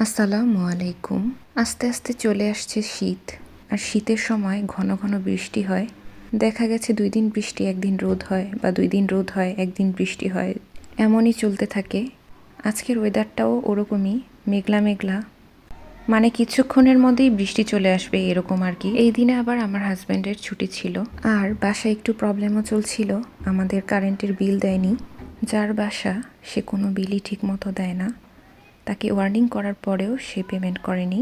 আসসালামু আলাইকুম। আস্তে আস্তে চলে আসছে শীত, আর শীতের সময় ঘন ঘন বৃষ্টি হয়। দেখা গেছে দুই দিন বৃষ্টি, একদিন রোদ হয়, বা দুই দিন রোদ হয়, একদিন বৃষ্টি হয়। এমনই চলতে থাকে। আজকের ওয়েদারটাও ওরকমই, মেঘলা মেঘলা। মানে কিছুক্ষণের মধ্যেই বৃষ্টি চলে আসবে এরকম আর কি। এই দিনে আবার আমার হাজব্যান্ডের ছুটি ছিল, আর বাসায় একটু প্রবলেমও চলছিল। আমাদের কারেন্টের বিল দেয়নি। যার বাসা, সে কোনো বিলই ঠিক মতো দেয় না। তাকে ওয়ার্নিং করার পরেও সে পেমেন্ট করেনি,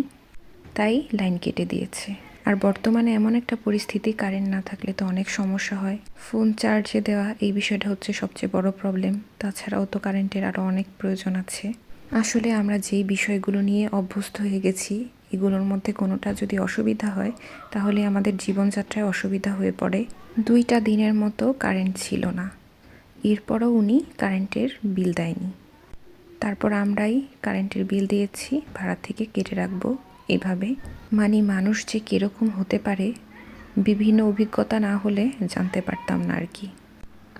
তাই লাইন কেটে দিয়েছে। আর বর্তমানে এমন একটা পরিস্থিতি, কারেন্ট না থাকলে তো অনেক সমস্যা হয়। ফোন চার্জে দেওয়া, এই বিষয়টা হচ্ছে সবচেয়ে বড় প্রবলেম তাছাড়াও তো কারেন্টের আরও অনেক প্রয়োজন আছে। আসলে আমরা যেই বিষয়গুলো নিয়ে অভ্যস্ত হয়ে গেছি, এগুলোর মধ্যে কোনোটা যদি অসুবিধা হয়, তাহলে আমাদের জীবনযাত্রায় অসুবিধা হয়ে পড়ে। দুইটা দিনের মতো কারেন্ট ছিল না। এরপরও উনি কারেন্টের বিল দেয়নি। তারপর আমরাই কারেন্টের বিল দিয়েছি, ভাড়া থেকে কেটে রাখব এভাবে। মানে মানুষ যে কীরকম হতে পারে, বিভিন্ন অভিজ্ঞতা না হলে জানতে পারতাম না আর কি।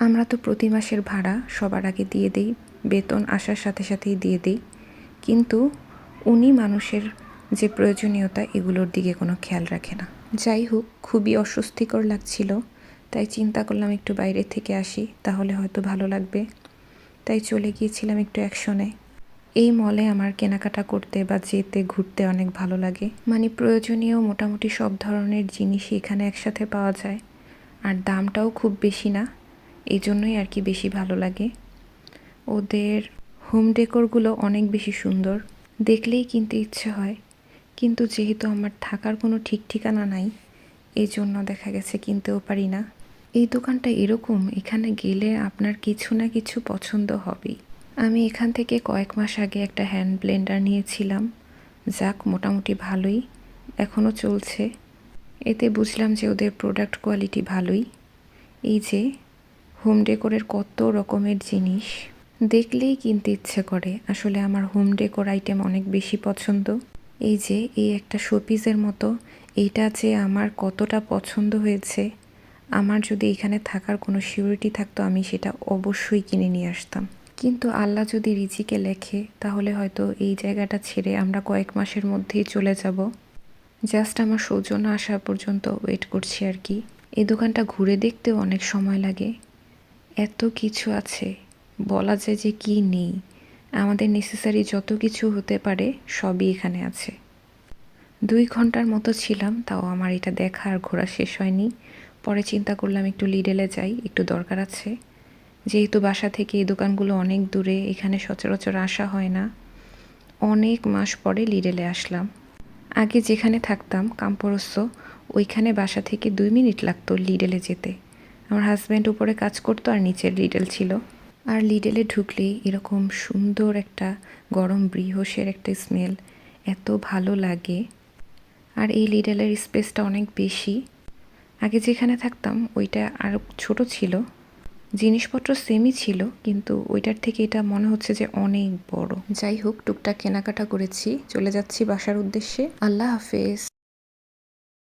আমরা তো প্রতি মাসের ভাড়া সবার আগে দিয়ে দিই, বেতন আসার সাথে সাথেই দিয়ে দিই। কিন্তু উনি মানুষের যে প্রয়োজনীয়তা, এগুলোর দিকে কোনো খেয়াল রাখে না। যাই হোক, খুবই অস্বস্তিকর লাগছিল। তাই চিন্তা করলাম একটু বাইরে থেকে আসি, তাহলে হয়তো ভালো লাগবে। তাই চলে গিয়েছিলাম একটু অ্যাকশনে। এই মলে আমার কেনাকাটা করতে বা যেতে ঘুরতে অনেক ভালো লাগে। মানে প্রয়োজনীয় মোটামুটি সব ধরনের জিনিসই এখানে একসাথে পাওয়া যায়। আর দামটাও খুব বেশি না এই জন্যই আর কি বেশি ভালো লাগে। ওদের হোম ডেকোরগুলো অনেক বেশি সুন্দর, দেখলেই কিনতে ইচ্ছে হয়। কিন্তু যেহেতু আমার থাকার কোনো ঠিক ঠিকানা নাই এই জন্য দেখা গেছে কিনতেও পারি না। এই দোকানটা এরকম, এখানে গেলে আপনার কিছু না কিছু পছন্দ হবেই আমি এখান থেকে কয়েক মাস আগে একটা হ্যান্ড ব্লেন্ডার নিয়েছিলাম। যাক, মোটামুটি ভালোই। এখনও চলছে। এতে বুঝলাম যে ওদের প্রোডাক্ট কোয়ালিটি ভালোই। এই যে হোম ডেকোরের কত রকমের জিনিস। দেখলেই কিনতে ইচ্ছে করে। আসলে আমার হোম ডেকোর আইটেম অনেক বেশি পছন্দ। এই যে, এই একটা শোপিসের মতো। এইটা যে আমার কতটা পছন্দ হয়েছে। আমার যদি এখানে থাকার কোনো সিউরিটি থাকতো, আমি সেটা অবশ্যই কিনে নিয়ে আসতাম। কিন্তু আল্লাহ যদি রিজিকে লেখে, তাহলে হয়তো এই জায়গাটা ছেড়ে আমরা কয়েক মাসের মধ্যেই চলে যাব। জাস্ট আমার সৌজন্য আসা পর্যন্ত ওয়েট করছি আর কি। এই দোকানটা ঘুরে দেখতেও অনেক সময় লাগে। এত কিছু আছে, বলা যায় যে কি নেই। আমাদের নেসেসারি যত কিছু হতে পারে, সবই এখানে আছে। দুই ঘণ্টার মতো ছিলাম, তাও আমার এটা দেখা আর ঘোরা শেষ হয়নি। পরে চিন্তা করলাম একটু লিডেলে যাই, একটু দরকার আছে। যেহেতু বাসা থেকে এই দোকানগুলো অনেক দূরে, এখানে সচরাচর আসা হয় না। অনেক মাস পরে লিডেলে আসলাম। আগে যেখানে থাকতাম কাম্পরস্য ওইখানে বাসা থেকে দুই মিনিট লাগতো লিডেলে যেতে। আমার হাজব্যান্ড উপরে কাজ করতো আর নিচের লিডেল ছিল। আর লিডেলে ঢুকলেই এরকম সুন্দর একটা গরম বৃহসের একটা স্মেল এত ভালো লাগে। আর এই লিডেলের স্পেসটা অনেক বেশি। আগে যেখানে থাকতাম, ওইটা আর ছোট ছিল। জিনিসপত্র সেমই ছিল, কিন্তু ওইটার থেকে এটা মনে হচ্ছে যে অনেক বড়। যাই হোক, টুকটাক কেনাকাটা করেছি, চলে যাচ্ছি বাসার উদ্দেশ্যে। আল্লাহ হাফেজ।